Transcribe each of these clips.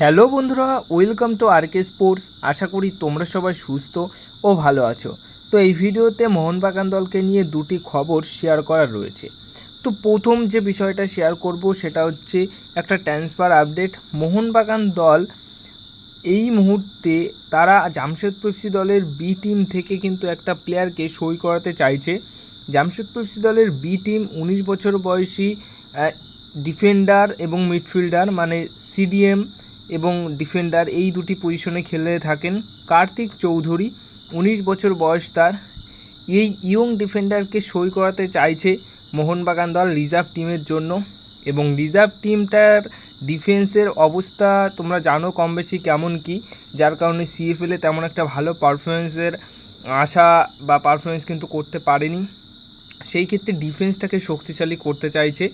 Hello বন্ধুরা, welcome to RK sports. আশা করি তোমরা সবাই সুস্থ ও ভালো আছো। তো এই ভিডিওতে মোহনবাগান দলকে নিয়ে দুটি খবর শেয়ার করার রয়েছে। তো প্রথম যে বিষয়টা শেয়ার করব সেটা হচ্ছে একটা ট্রান্সফার আপডেট মোহনবাগান দল এই মুহূর্তে তারা জামশেদপুর এফসি দলের বি টিম থেকে কিন্তু একটা প্লেয়ারকে সই করাতে চাইছে। জামশেদপুর এফসি দলের বি টিম উনিশ বছর বয়সী ডিফেন্ডার এবং মিডফিল্ডার মানে সিডিএম এবং ডিফেন্ডার এই দুটি পজিশনে খেলে থাকেন কার্তিক চৌধুরী, উনিশ বছর বয়স তার। এই ইয়ং ডিফেন্ডারকে সই করাতে চাইছে মোহনবাগান দল রিজার্ভ টিমের জন্য এবং রিজার্ভ টিমটার ডিফেন্সের অবস্থা তোমরা জানো কম বেশি কেমন কি, যার কারণে সিএফএলে তেমন একটা ভালো পারফরমেন্সের আশা বা পারফরমেন্স কিন্তু করতে পারেনি। সেই ক্ষেত্রে ডিফেন্সটাকে শক্তিশালী করতে চাইছে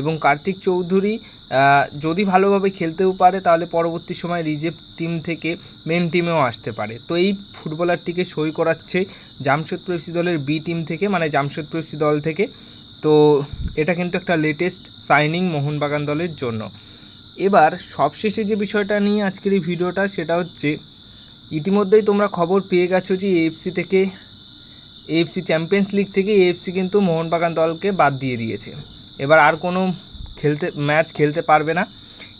এবং কার্তিক চৌধুরী যদি ভালোভাবে খেলতেও পারে তাহলে পরবর্তী সময় রিজেভ টিম থেকে মেন টিমেও আসতে পারে। তো এই ফুটবলারটিকে সই করাচ্ছে জামশেদপুর এফসি দলের বি টিম থেকে মানে জামশেদপুর এফসি দল থেকে। তো এটা কিন্তু একটা লেটেস্ট সাইনিং মোহনবাগান দলের জন্য। এবার সবশেষে যে বিষয়টা নিয়ে আজকের এই ভিডিওটা, সেটা হচ্ছে ইতিমধ্যেই তোমরা খবর পেয়ে গেছো যে এএফসি থেকে এএফসি চ্যাম্পিয়ন্স লিগ থেকে এএফসি কিন্তু মোহনবাগান দলকে বাদ দিয়ে দিয়েছে। এবার আর কোনো খেলতে, ম্যাচ খেলতে পারবে না।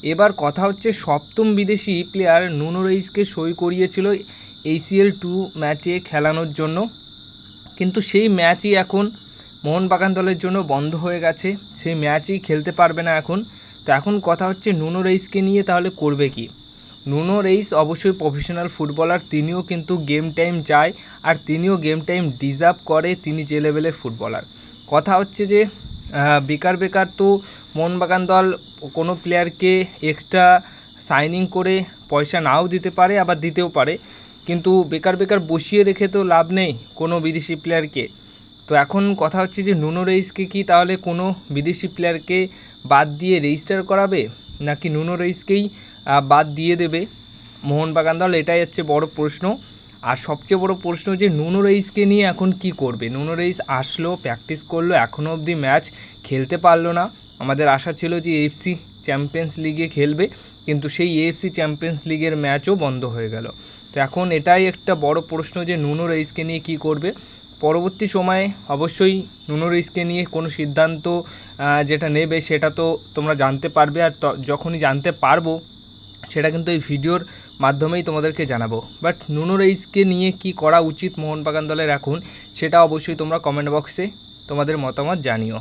এবার কথা হচ্ছে সপ্তম বিদেশি প্লেয়ার নুনো রেইসকে সই করিয়েছিল এইসিএল টু ম্যাচে খেলানোর জন্য। কিন্তু সেই ম্যাচই এখন মোহনবাগান দলের জন্য বন্ধ হয়ে গেছে। সেই ম্যাচই খেলতে পারবে না এখন। তো এখন কথা হচ্ছে নুনো রেইসকে নিয়ে তাহলে করবে কি? নুনো রেইস অবশ্যই প্রফেশনাল ফুটবলার তিনিও কিন্তু গেম টাইম চায় আর তিনিও গেম টাইম ডিজার্ভ করে, তিনি যে লেভেলের ফুটবলার কথা হচ্ছে যে বেকার বেকার তো মোহনবাগান দল কোনো প্লেয়ারকে এক্সট্রা সাইনিং করে পয়সা নাও দিতে পারে, আবার দিতেও পারে। কিন্তু বেকার বেকার বসিয়ে রেখে তো লাভ নেই কোনো বিদেশি প্লেয়ারকে তো এখন কথা হচ্ছে যে, নুনো রেইসকে কি তাহলে কোনো বিদেশি প্লেয়ারকে বাদ দিয়ে রেজিস্টার করাবে? নাকি নুনো রেইসকেই বাদ দিয়ে দেবে। মোহনবাগান দল, এটাই হচ্ছে বড় প্রশ্ন। আর সবচেয়ে বড় প্রশ্ন যে, নুনো রেইসকে নিয়ে এখন কি করবে? নুনো রেইস আসলো প্র্যাকটিস করল এখনও অবধি ম্যাচ খেলতে পারল না। আমাদের আশা ছিল যে এফসি চ্যাম্পিয়ন্স লিগে খেলবে, কিন্তু সেই এএফসি চ্যাম্পিয়ন্স লিগের ম্যাচও বন্ধ হয়ে গেল। তো এখন এটাই একটা বড় প্রশ্ন যে, নুনো রেইসকে নিয়ে কি করবে? পরবর্তী সময়ে অবশ্যই নুনো রেইসকে নিয়ে কোনো সিদ্ধান্ত যেটা নেবে, সেটা তো তোমরা জানতে পারবে। আর যখনই জানতে পারব সেটা কিন্তু এই ভিডিওর মাধ্যমেই তোমাদেরকে জানাব। বাট নুনো রাইসকে নিয়ে কি করা উচিত মোহনবাগান দলের এখন সেটা অবশ্যই তোমরা কমেন্ট বক্সে তোমাদের মতামত জানিও।